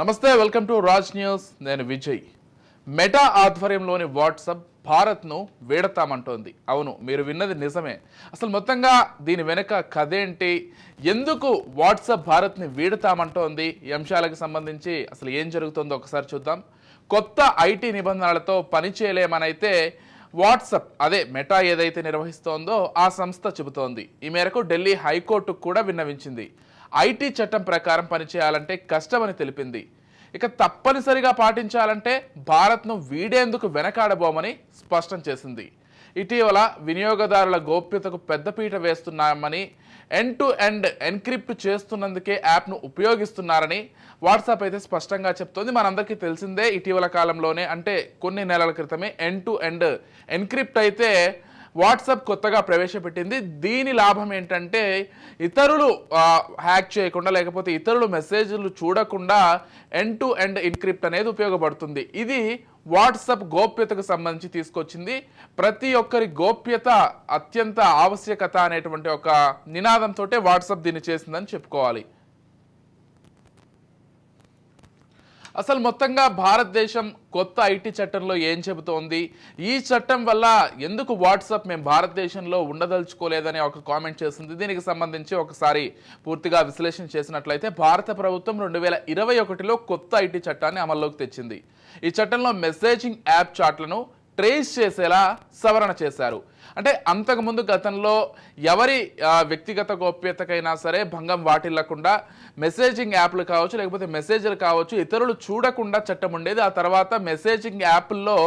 నమస్తే welcome to Raj news. నేను Vijay. Meta ఆధ్వర్యంలోని వాట్సప్ భారత్ను వీడతామంటోంది. అవును మీరు విన్నది నిజమే. అసలు మొత్తంగా దీని వెనుక కథ ఏంటి? ఎందుకు వాట్సాప్ భారత్ని వీడతామంటోంది? ఈ అంశాలకు సంబంధించి అసలు ఏం జరుగుతుందో ఒకసారి చూద్దాం. కొత్త ఐటీ నిబంధనలతో పనిచేయలేమనైతే వాట్సాప్ అదే మెటా ఏదైతే నిర్వహిస్తోందో ఆ సంస్థ చెబుతోంది. ఈ మేరకు ఢిల్లీ హైకోర్టుకు కూడా విన్నవించింది. ఐటీ చట్టం ప్రకారం పనిచేయాలంటే కష్టమని తెలిపింది. ఇక తప్పనిసరిగా పాటించాలంటే భారత్ను వీడేందుకు వెనకాడబోమని స్పష్టం చేసింది. ఇటీవల వినియోగదారుల గోప్యతకు పెద్దపీట వేస్తున్నామని ఎండ్ టు ఎండ్ ఎన్క్రిప్ట్ చేస్తున్నందుకే యాప్ను ఉపయోగిస్తున్నారని వాట్సాప్ అయితే స్పష్టంగా చెప్తోంది. మనందరికీ తెలిసిందే ఇటీవల కాలంలోనే అంటే కొన్ని నెలల క్రితమే ఎండ్ టు ఎండ్ ఎన్క్రిప్ట్ అయితే వాట్సాప్ కొత్తగా ప్రవేశపెట్టింది. దీని లాభం ఏంటంటే ఇతరులు హ్యాక్ చేయకుండా లేకపోతే ఇతరులు మెసేజ్లు చూడకుండా ఎండ్ టు ఎండ్ ఇన్క్రిప్ట్ అనేది ఉపయోగపడుతుంది. ఇది వాట్సాప్ గోప్యతకు సంబంధించి తీసుకొచ్చింది. ప్రతి ఒక్కరి గోప్యత అత్యంత ఆవశ్యకత అనేటువంటి ఒక నినాదంతో వాట్సాప్ దీన్ని చేసిందని చెప్పుకోవాలి. అసలు మొత్తంగా భారతదేశం కొత్త ఐటీ చట్టంలో ఏం చెబుతోంది? ఈ చట్టం వల్ల ఎందుకు వాట్సాప్ మేము భారతదేశంలో ఉండదలుచుకోలేదని ఒక కామెంట్ చేసింది దీనికి సంబంధించి ఒకసారి పూర్తిగా విశ్లేషణ చేసినట్లయితే భారత ప్రభుత్వం రెండు వేల ఇరవై ఒకటిలో కొత్త ఐటీ చట్టాన్ని అమల్లోకి తెచ్చింది. ఈ చట్టంలో మెసేజింగ్ యాప్ చాట్లను ట్రేస్ చేసేలా సవరణ చేశారు. అంటే అంతకుముందు గతంలో ఎవరి వ్యక్తిగత గోప్యతకైనా సరే భంగం వాటిల్లకుండా మెసేజింగ్ యాప్లు కావచ్చు లేకపోతే మెసేజ్లు కావచ్చు ఇతరులు చూడకుండా చట్టం ఉండేది. ఆ తర్వాత మెసేజింగ్ యాప్ల్లో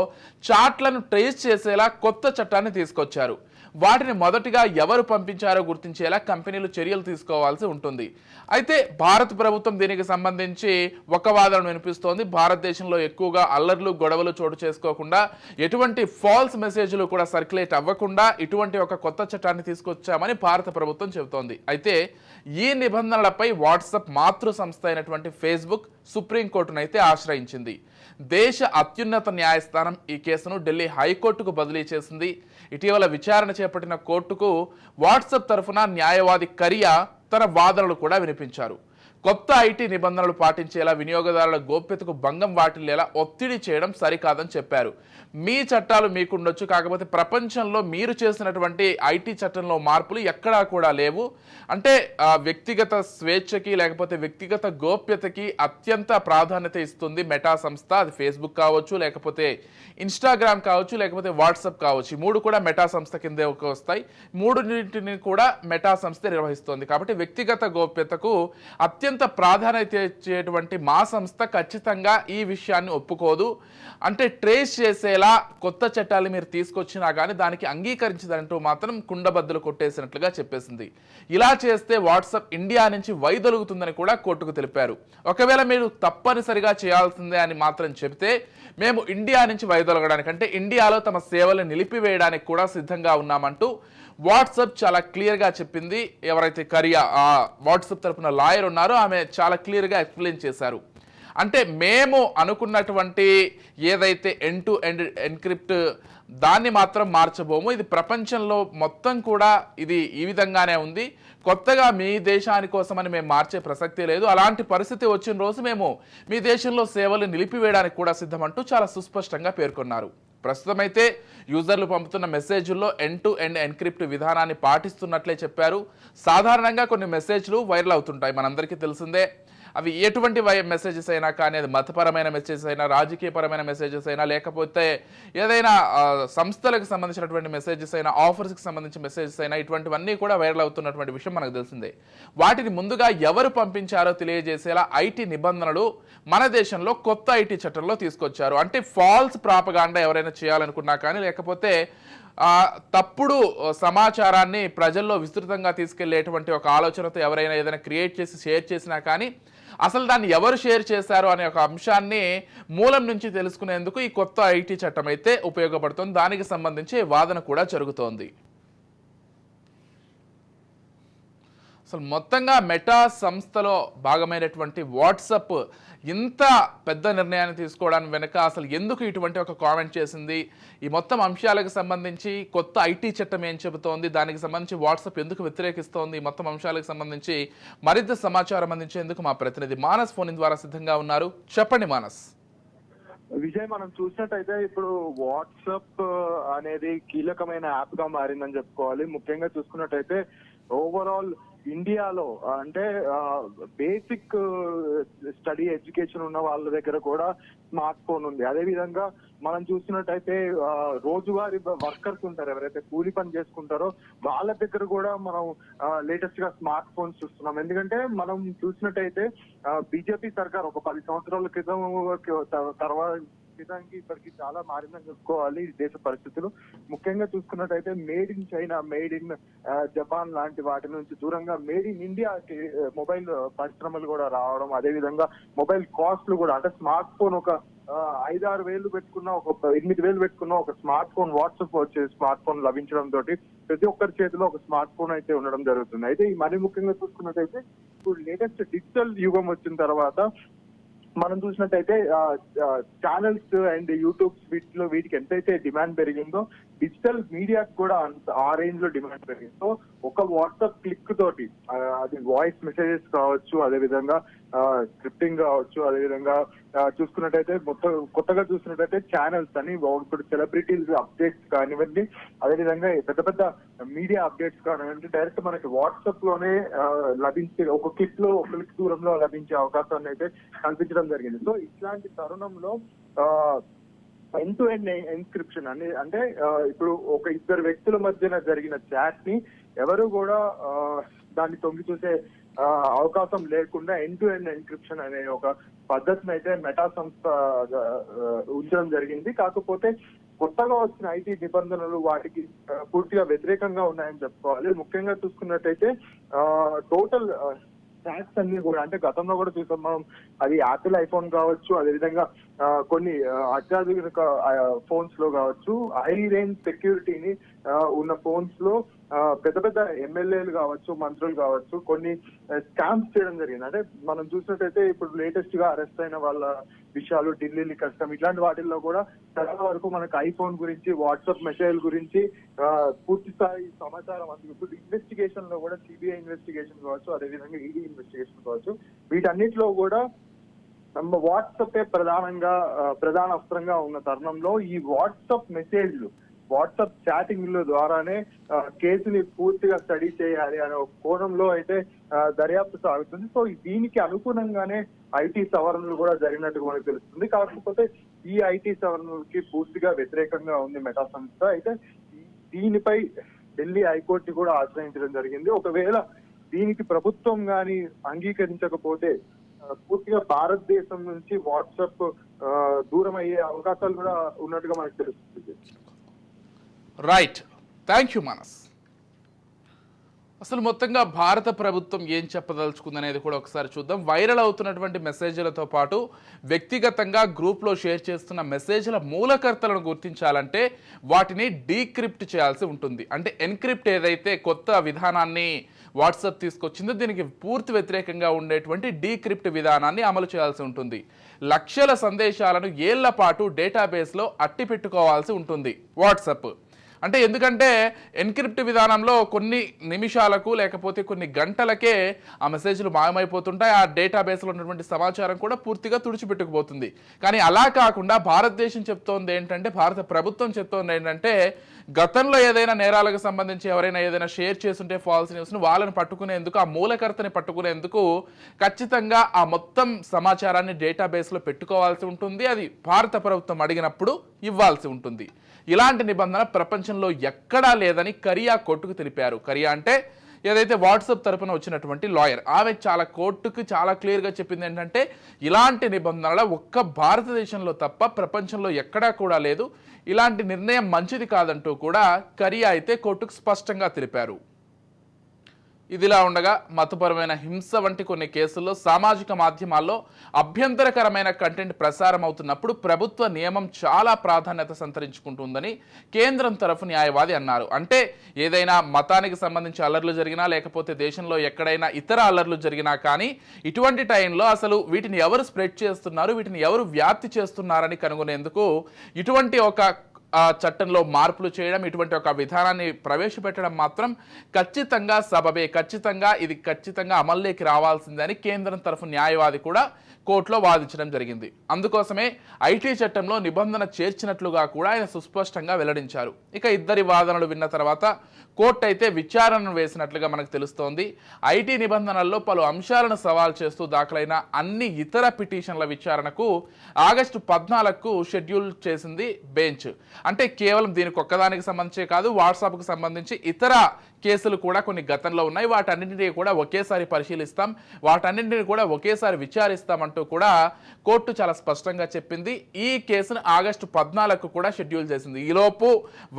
చాట్లను ట్రేస్ చేసేలా కొత్త చట్టాన్ని తీసుకొచ్చారు. వాటిని మొదటిగా ఎవరు పంపించారో గుర్తించేలా కంపెనీలు చర్యలు తీసుకోవాల్సి ఉంటుంది. అయితే భారత ప్రభుత్వం దీనికి సంబంధించి ఒక వాదన వినిపిస్తోంది. భారతదేశంలో ఎక్కువగా అల్లర్లు గొడవలు చోటు చేసుకోకుండా ఎటువంటి ఫాల్స్ మెసేజ్లు కూడా సర్క్యులేట్ అవ్వకుండా ఇటువంటి ఒక కొత్త చట్టాన్ని తీసుకొచ్చామని భారత ప్రభుత్వం చెబుతోంది. అయితే ఈ నిబంధనలపై వాట్సాప్ మాతృ సంస్థ అయినటువంటి ఫేస్బుక్ సుప్రీంకోర్టునైతే ఆశ్రయించింది. దేశ అత్యున్నత న్యాయస్థానం ఈ కేసును ఢిల్లీ హైకోర్టుకు బదిలీ చేసింది. ఇటీవల విచారణ చేపట్టిన కోర్టుకు వాట్సాప్ తరఫున న్యాయవాది కరియా తన వాదనలు కూడా వినిపించారు. కొత్త ఐటీ నిబంధనలు పాటించేలా వినియోగదారుల గోప్యతకు భంగం వాటిల్లేలా ఒత్తిడి చేయడం సరికాదని చెప్పారు. మీ చట్టాలు మీకుండొచ్చు కాకపోతే ప్రపంచంలో మీరు చేసినటువంటి ఐటీ చట్టంలో మార్పులు ఎక్కడా కూడా లేవు. అంటే వ్యక్తిగత స్వేచ్ఛకి లేకపోతే వ్యక్తిగత గోప్యతకి అత్యంత ప్రాధాన్యత ఇస్తుంది మెటా సంస్థ. అది ఫేస్బుక్ కావచ్చు లేకపోతే ఇన్స్టాగ్రామ్ కావచ్చు లేకపోతే వాట్సాప్ కావచ్చు. మూడు కూడా మెటా సంస్థ కిందే ఒక వస్తాయి. మూడున్నింటిని కూడా మెటా సంస్థ నిర్వహిస్తుంది. కాబట్టి వ్యక్తిగత గోప్యతకు అత్యంత అత్యంత ప్రాధాన్యత ఇచ్చేటువంటి మా సంస్థ ఖచ్చితంగా ఈ విషయాన్ని ఒప్పుకోదు. అంటే ట్రేస్ చేసేలా కొత్త చట్టాలు మీరు తీసుకొచ్చినా కానీ దానికి అంగీకరించదంటూ మాత్రం కుండబద్దలు కొట్టేసినట్లుగా చెప్పేసింది. ఇలా చేస్తే వాట్సాప్ ఇండియా నుంచి వైదొలుగుతుందని కూడా కోర్టుకు తెలిపారు. ఒకవేళ మీరు తప్పనిసరిగా చేయాల్సిందే అని మాత్రం చెబితే మేము ఇండియా నుంచి వైదొలగడానికి అంటే ఇండియాలో తమ సేవలు నిలిపివేయడానికి కూడా సిద్ధంగా ఉన్నామంటూ వాట్సప్ చాలా క్లియర్గా చెప్పింది. ఎవరైతే కరియా ఆ వాట్సాప్ తరపున లాయర్ ఉన్నారో ఆమె చాలా క్లియర్గా ఎక్స్ప్లెయిన్ చేశారు. అంటే మేము అనుకున్నటువంటి ఏదైతే ఎండ్ టు ఎండ్ ఎన్క్రిప్ట్ దాన్ని మాత్రం మార్చబోము. ఇది ప్రపంచంలో మొత్తం కూడా ఇది ఈ విధంగానే ఉంది. కొత్తగా మీ దేశాని కోసమని మేము మార్చే ప్రసక్తే లేదు. అలాంటి పరిస్థితి వచ్చిన రోజు మేము మీ దేశంలో సేవలు నిలిపివేయడానికి కూడా సిద్ధమంటూ చాలా సుస్పష్టంగా పేర్కొన్నారు. ప్రస్తుతం అయితే యూజర్లు పంపుతున్న మెసేజ్ల్లో ఎండ్ టు ఎండ్ ఎన్క్రిప్ట్ విధానాన్ని పాటిస్తున్నట్లే చెప్పారు. సాధారణంగా కొన్ని మెసేజ్లు వైరల్ అవుతుంటాయి. మనందరికీ తెలిసిందే అవి ఎటువంటి వై మెసేజెస్ అయినా కానీ అది మతపరమైన మెసేజెస్ అయినా రాజకీయపరమైన మెసేజెస్ అయినా లేకపోతే ఏదైనా సంస్థలకు సంబంధించినటువంటి మెసేజెస్ అయినా ఆఫర్స్కి సంబంధించిన మెసేజెస్ అయినా ఇటువంటివన్నీ కూడా వైరల్ అవుతున్నటువంటి విషయం మనకు తెలిసిందే. వాటిని ముందుగా ఎవరు పంపించారో తెలియజేసేలా ఐటీ నిబంధనలు మన దేశంలో కొత్త ఐటీ చట్టంలో తీసుకొచ్చారు. అంటే ఫాల్స్ ప్రాపగాండా ఎవరైనా చేయాలనుకున్నా కానీ లేకపోతే తప్పుడు సమాచారాన్ని ప్రజల్లో విస్తృతంగా తీసుకెళ్ళేటువంటి ఒక ఆలోచనతో ఎవరైనా ఏదైనా క్రియేట్ చేసి షేర్ చేసినా కానీ అసలు దాన్ని ఎవరు షేర్ చేశారు అనే ఒక అంశాన్ని మూలం నుంచి తెలుసుకునేందుకు ఈ కొత్త ఐటీ చట్టం అయితే ఉపయోగపడుతుంది. దానికి సంబంధించి వాదన కూడా జరుగుతోంది. అసలు మొత్తంగా మెటా సంస్థలో భాగమైనటువంటి వాట్సప్ ఇంత పెద్ద నిర్ణయాన్ని తీసుకోవడానికి వెనుక అసలు ఎందుకు ఇటువంటి ఒక కామెంట్ చేసింది? ఈ మొత్తం అంశాలకు సంబంధించి కొత్త ఐటీ చట్టం ఏం చెబుతోంది? దానికి సంబంధించి వాట్సాప్ ఎందుకు వ్యతిరేకిస్తోంది? ఈ మొత్తం అంశాలకు సంబంధించి మరింత సమాచారం అందించేందుకు మా ప్రతినిధి మానస్ ఫోన్ ద్వారా సిద్ధంగా ఉన్నారు. చెప్పండి మానస్. విజయ్ మనం చూసినట్టయితే ఇప్పుడు వాట్సాప్ అనేది కీలకమైన యాప్గా మారిందని చెప్పుకోవాలి. ముఖ్యంగా చూసుకున్నట్టయితే ఓవరాల్ ఇండియాలో అంటే బేసిక్ స్టడీ ఎడ్యుకేషన్ ఉన్న వాళ్ళ దగ్గర కూడా స్మార్ట్ ఫోన్ ఉంది. అదే విధంగా మనం చూసినట్టయితే రోజువారి రోజువారీ వర్కర్స్ ఉంటారు. ఎవరైతే కూలి పని చేసుకుంటారో వాళ్ళ దగ్గర కూడా మనం లేటెస్ట్గా స్మార్ట్ ఫోన్స్ చూస్తున్నాం. ఎందుకంటే మనం చూసినట్టయితే బీజేపీ సర్కార్ ఒక పది సంవత్సరాల క్రితం తర్వాత క్రితానికి ఇప్పటికి చాలా మారిందని చెప్పుకోవాలి దేశ పరిస్థితులు. ముఖ్యంగా చూసుకున్నట్టయితే made in China made in Japan లాంటి వాటి నుంచి దూరంగా మేడ్ ఇన్ ఇండియాకి మొబైల్ పరిశ్రమలు కూడా రావడం అదేవిధంగా మొబైల్ కాస్ట్లు కూడా అంటే స్మార్ట్ ఫోన్ ఒక ఐదారు వేలు పెట్టుకున్న ఒక ఎనిమిది వేలు పెట్టుకున్న ఒక స్మార్ట్ ఫోన్ వాట్సాప్ వచ్చే స్మార్ట్ ఫోన్ లభించడం తోటి ప్రతి ఒక్కరి చేతిలో ఒక స్మార్ట్ ఫోన్ అయితే ఉండడం జరుగుతుంది. అయితే ఈ మరీ ముఖ్యంగా చూసుకున్నట్టయితే ఇప్పుడు లేటెస్ట్ డిజిటల్ యుగం వచ్చిన తర్వాత మనం చూసినట్టయితే ఛానల్స్ అండ్ యూట్యూబ్ వీటిలో వీటికి ఎంతైతే డిమాండ్ పెరిగిందో డిజిటల్ మీడియాకి కూడా అంత ఆ రేంజ్లో డిమాండ్ పెరిగింది. సో ఒక వాట్సాప్ క్లిక్ తోటి అది వాయిస్ మెసేజెస్ కావచ్చు అదే విధంగా స్క్రిప్టింగ్ కావచ్చు అదే విధంగా చూసుకున్నట్టయితే మొత్తం కొత్తగా చూసినట్టయితే ఛానల్స్ అని ఇప్పుడు సెలబ్రిటీస్ అప్డేట్స్ కానివ్వండి అదేవిధంగా పెద్ద పెద్ద మీడియా అప్డేట్స్ కానివ్వండి డైరెక్ట్ మనకి వాట్సాప్లోనే లభించే ఒక క్లిక్లో ఒక క్లిక్ దూరంలో లభించే అవకాశాన్ని అయితే కల్పించడం జరిగింది. సో ఇట్లాంటి తరుణంలో ఎండ్ టు ఎండ్ ఎన్స్క్రిప్షన్ అని అంటే ఇప్పుడు ఒక ఇద్దరు వ్యక్తుల మధ్యన జరిగిన చాట్ని ఎవరు కూడా దాన్ని తొంగి చూసే అవకాశం లేకుండా ఎండ్ టు ఎండ్ ఎన్క్రిప్షన్ అనే ఒక పద్ధతిని అయితే మెటా సంస్థ ఉంచడం జరిగింది. కాకపోతే కొత్తగా వచ్చిన ఐటీ నిబంధనలు వాటికి పూర్తిగా వ్యతిరేకంగా ఉన్నాయని చెప్పుకోవాలి. ముఖ్యంగా చూసుకున్నట్టయితే టోటల్ ట్యాక్స్ అన్ని కూడా అంటే గతంలో కూడా చూసాం మనం అది యాపిల్ ఐఫోన్ కావచ్చు అదేవిధంగా కొన్ని అత్యాధునిక ఫోన్స్లో కావచ్చు హై రేంజ్ సెక్యూరిటీని ఉన్న ఫోన్స్లో పెద్ద పెద్ద ఎమ్మెల్యేలు కావచ్చు మంత్రులు కావచ్చు కొన్ని స్కామ్స్ చేయడం జరిగింది. అంటే మనం చూసినట్టయితే ఇప్పుడు లేటెస్ట్గా అరెస్ట్ అయిన వాళ్ళ విషయాలు ఢిల్లీ కష్టం ఇట్లాంటి వాటిల్లో కూడా చాలా వరకు మనకు ఐఫోన్ గురించి వాట్సాప్ మెసేజ్ గురించి పూర్తి స్థాయి సమాచారం అందుకు. ఇప్పుడు ఇన్వెస్టిగేషన్లో కూడా సిబిఐ ఇన్వెస్టిగేషన్ కావచ్చు అదేవిధంగా ఈడీ ఇన్వెస్టిగేషన్ కావచ్చు వీటన్నిటిలో కూడా நம்ம వాట్సాపే ప్రధానంగా ప్రధాన అస్త్రంగా ఉన్న తరుణంలో ఈ వాట్సాప్ మెసేజ్లు వాట్సాప్ చాటింగ్ల ద్వారానే కేసుని పూర్తిగా స్టడీ చేయాలి అనే కోణంలో అయితే దర్యాప్తు సాగుతుంది. సో దీనికి అనుగుణంగానే ఐటీ సవరణలు కూడా జరిగినట్టు మనకు తెలుస్తుంది. కాకపోతే ఈ ఐటీ సవరణలకి పూర్తిగా వ్యతిరేకంగా ఉంది మెటా సంస్థ. అయితే దీనిపై ఢిల్లీ హైకోర్టు కూడా ఆశ్రయించడం జరిగింది. ఒకవేళ దీనికి ప్రభుత్వం కానీ అంగీకరించకపోతే పూర్తిగా భారతదేశం నుంచి వాట్సాప్ దూరం అయ్యే అవకాశాలు కూడా ఉన్నట్టుగా మనకు తెలుస్తుంది. రైట్ థ్యాంక్ యూ మనస్ అసలు మొత్తంగా భారత ప్రభుత్వం ఏం చెప్పదలుచుకుంది అనేది కూడా ఒకసారి చూద్దాం. వైరల్ అవుతున్నటువంటి మెసేజ్లతో పాటు వ్యక్తిగతంగా గ్రూప్లో షేర్ చేస్తున్న మెసేజ్ల మూలకర్తలను గుర్తించాలంటే వాటిని డీక్రిప్ట్ చేయాల్సి ఉంటుంది. అంటే ఎన్క్రిప్ట్ ఏదైతే కొత్త విధానాన్ని వాట్సాప్ తీసుకొచ్చిందో. దీనికి పూర్తి వ్యతిరేకంగా ఉండేటువంటి డీక్రిప్ట్ విధానాన్ని అమలు చేయాల్సి ఉంటుంది. లక్షల సందేశాలను ఏళ్ళ పాటు డేటాబేస్లో అట్టి పెట్టుకోవాల్సి ఉంటుంది. వాట్సాప్. అంటే ఎందుకంటే ఎన్క్రిప్ట్ విధానంలో కొన్ని నిమిషాలకు లేకపోతే కొన్ని గంటలకే ఆ మెసేజ్లు మాయమైపోతుంటాయి ఆ డేటాబేస్లో ఉన్నటువంటి సమాచారం కూడా పూర్తిగా తుడిచిపెట్టుకుపోతుంది. కానీ అలా కాకుండా భారతదేశం చెప్తోంది ఏంటంటే భారత ప్రభుత్వం చెప్తోంది ఏంటంటే గతంలో ఏదైనా నేరాలకు సంబంధించి ఎవరైనా ఏదైనా షేర్ చేస్తుంటే ఫాల్స్ న్యూస్ను వాళ్ళని పట్టుకునేందుకు ఆ మూలకర్తని పట్టుకునేందుకు ఖచ్చితంగా ఆ మొత్తం సమాచారాన్ని డేటాబేస్లో పెట్టుకోవాల్సి ఉంటుంది. అది భారత ప్రభుత్వం అడిగినప్పుడు ఇవ్వాల్సి ఉంటుంది. ఇలాంటి నిబంధన ప్రపంచంలో ఎక్కడా లేదని కరియా కోర్టుకు తెలిపారు. కరియా అంటే ఏదైతే వాట్సాప్ తరపున వచ్చినటువంటి లాయర్ ఆమె చాలా కోర్టుకు చాలా క్లియర్గా చెప్పింది ఏంటంటే ఇలాంటి నిబంధనల ఒక్క భారతదేశంలో తప్ప ప్రపంచంలో ఎక్కడా కూడా లేదు. ఇలాంటి నిర్ణయం మంచిది కాదంటూ కూడా కరియా అయితే కోర్టుకు స్పష్టంగా తెలిపారు. ఇదిలా ఉండగా మతపరమైన హింస వంటి కొన్ని కేసుల్లో సామాజిక మాధ్యమాల్లో అభ్యంతరకరమైన కంటెంట్ ప్రసారం అవుతున్నప్పుడు ప్రభుత్వ నియమం చాలా ప్రాధాన్యత సంతరించుకుంటుందని కేంద్రం తరఫు న్యాయవాది అన్నారు. అంటే ఏదైనా మతానికి సంబంధించి అల్లర్లు జరిగినా లేకపోతే దేశంలో ఎక్కడైనా ఇతర అల్లర్లు జరిగినా కానీ ఇటువంటి టైంలో అసలు వీటిని ఎవరు స్ప్రెడ్ చేస్తున్నారు వీటిని ఎవరు వ్యాప్తి చేస్తున్నారని కనుగొనేందుకు ఇటువంటి ఒక చట్టంలో మార్పులు చేయడం ఇటువంటి ఒక విధానాన్ని ప్రవేశపెట్టడం మాత్రం ఖచ్చితంగా సబబే. ఖచ్చితంగా ఇది ఖచ్చితంగా అమల్లోకి రావాల్సిందని కేంద్రం తరఫు న్యాయవాది కూడా కోర్టులో వాదించడం జరిగింది. అందుకోసమే ఐటీ చట్టంలో నిబంధన చేర్చినట్లుగా కూడా ఆయన సుస్పష్టంగా వెల్లడించారు. ఇక ఇద్దరి వాదనలు విన్న తర్వాత కోర్టు అయితే విచారణను వేసినట్లుగా మనకు తెలుస్తోంది. ఐటీ నిబంధనల్లో పలు అంశాలను సవాల్ చేస్తూ దాఖలైన అన్ని ఇతర పిటిషన్ల విచారణకు ఆగస్టు పద్నాలుగుకు షెడ్యూల్ చేసింది బెంచ్. అంటే కేవలం దీనికి ఒక్కదానికి సంబంధించే కాదు వాట్సాప్కు సంబంధించి ఇతర కేసులు కూడా కొన్ని గతంలో ఉన్నాయి. వాటన్నింటినీ కూడా ఒకేసారి పరిశీలిస్తాం. వాటన్నింటినీ కూడా ఒకేసారి విచారిస్తామంటూ కూడా కోర్టు చాలా స్పష్టంగా చెప్పింది. ఈ కేసును ఆగస్టు పద్నాలుగు కూడా షెడ్యూల్ చేసింది. ఈలోపు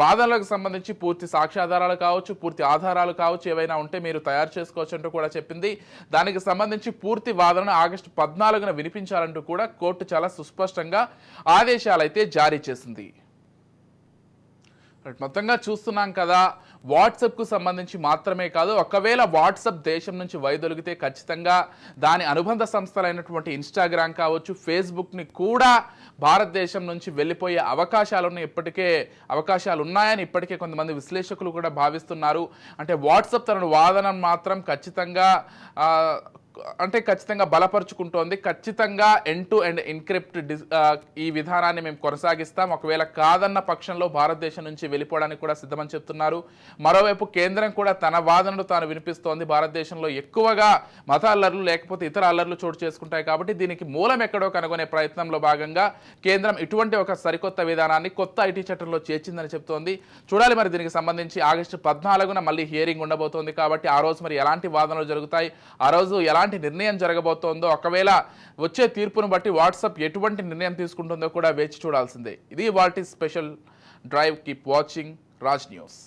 వాదనలకు సంబంధించి పూర్తి సాక్ష్యాధారాలు కావచ్చు పూర్తి ఆధారాలు కావచ్చు ఏవైనా ఉంటే మీరు తయారు చేసుకోవచ్చు అంటూ కూడా చెప్పింది. దానికి సంబంధించి పూర్తి వాదనను ఆగస్టు పద్నాలుగున వినిపించాలంటూ కూడా కోర్టు చాలా సుస్పష్టంగా ఆదేశాలు అయితే జారీ చేసింది. మొత్తంగా చూస్తున్నాం కదా వాట్సాప్కు సంబంధించి మాత్రమే కాదు ఒకవేళ వాట్సాప్ దేశం నుంచి వైదొలిగితే ఖచ్చితంగా దాని అనుబంధ సంస్థలైనటువంటి ఇన్స్టాగ్రామ్ కావచ్చు ఫేస్బుక్ని కూడా భారతదేశం నుంచి వెళ్ళిపోయే అవకాశాలను ఇప్పటికే అవకాశాలు ఉన్నాయని ఇప్పటికే కొంతమంది విశ్లేషకులు కూడా భావిస్తున్నారు. అంటే వాట్సాప్ తన వాదన మాత్రం ఖచ్చితంగా అంటే ఖచ్చితంగా బలపరుచుకుంటోంది. ఖచ్చితంగా ఎన్ టు ఎండ్ ఎన్క్రిప్ట్ ఈ విధానాన్ని మేము కొనసాగిస్తాం. ఒకవేళ కాదన్న పక్షంలో భారతదేశం నుంచి వెళ్ళిపోవడానికి కూడా సిద్ధమని చెప్తున్నారు. మరోవైపు కేంద్రం కూడా తన వాదనలు తాను వినిపిస్తోంది. భారతదేశంలో ఎక్కువగా మత అల్లర్లు లేకపోతే ఇతర అల్లర్లు చోటు చేసుకుంటాయి కాబట్టి దీనికి మూలం ఎక్కడో కనుగొనే ప్రయత్నంలో భాగంగా కేంద్రం ఇటువంటి ఒక సరికొత్త విధానాన్ని కొత్త ఐటీ చట్టంలో చేర్చిందని చెప్తోంది. చూడాలి మరి దీనికి సంబంధించి ఆగస్టు పద్నాలుగున మళ్ళీ హియరింగ్ ఉండబోతోంది కాబట్టి ఆ రోజు మరి ఎలాంటి వాదనలు జరుగుతాయి? ఆ రోజు ఎలాంటి నిర్ణయం జరగబోతోందో ఒకవేళ వచ్చే తీర్పును బట్టి వాట్సాప్ ఎటువంటి నిర్ణయం తీసుకుంటుందో కూడా వేచి చూడాల్సిందే. ఇది వాటి special drive. Keep watching. Raj News.